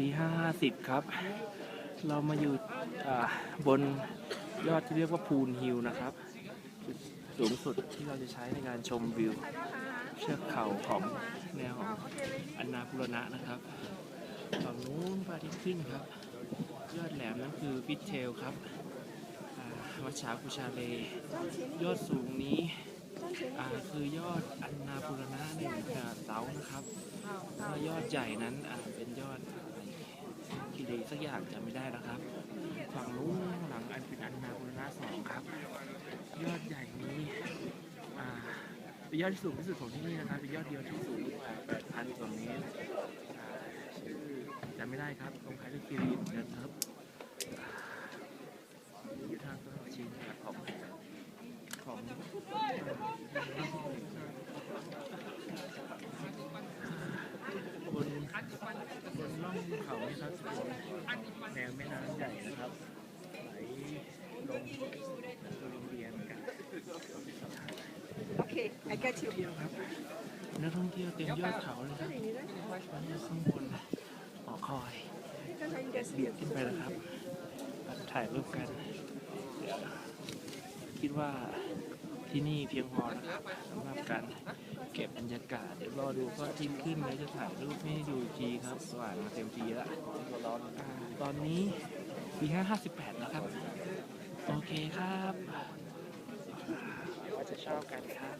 ตีห้าห้าสิบครับ เรามาอยู่บนยอดที่เรียกว่าพูนฮิลนะครับจุดสูงสุดที่เราจะใช้ในการชมวิว เชือกเขาของแนวของอันนาพุรณะนะครับฝั่งนู้นพระอาทิตย์ขึ้นครับ ยอดแหลมนั่นคือพิทเทลครับอ่าวัชชาคุชาเลยอดสูงนี้คือยอดอันนาพุรณะในเสานะครับยอดใหญ่นั้นเป็นยอด อะไรคีรีสักอย่างจำไม่ได้นะครับ ฝั่งนู้นหลังอันเป็นอันนาพุรณะสองครับ ยอดใหญ่นี้อ่าเป็นยอดที่สูงที่สุดของที่นี่นะครับเป็นยอดเดียวที่สูงกว่า8,000กว่าเมตรอ่าชื่อจำไม่ได้ครับตรงคล้ายกับคีรีเหมือนกันครับอ่อยู่ทางตะวันออกเฉียงเหนือของของบน บนล่องเขานี่ครับจะเป็นแนวแม่น้ำใหญ่นะครับไหลลงโรงเรียนกัน Okay, I get เที่ you. ยวครับนักท่องเที่ยวเต็มยอดเขาเลยครับแล้วก็ข้างบนหอคอยเบียดขึ้นไปแล้วครับถ่ายรูปกันเดี๋ยวคิดว่าที่นี่เพียงพอนะครับสำหรับการเก็บบรรยากาศเดี๋ยวรอดูก็ทิ้งขึ้นแล้วจะถ่ายรูปให้ดูอีกทีครับสว่างมาเต็มทีแล้วอ่าตอนนี้ปีห้าห้าสิบแปดแล้วครับ โอเคครับว่าจะชอบกันครับ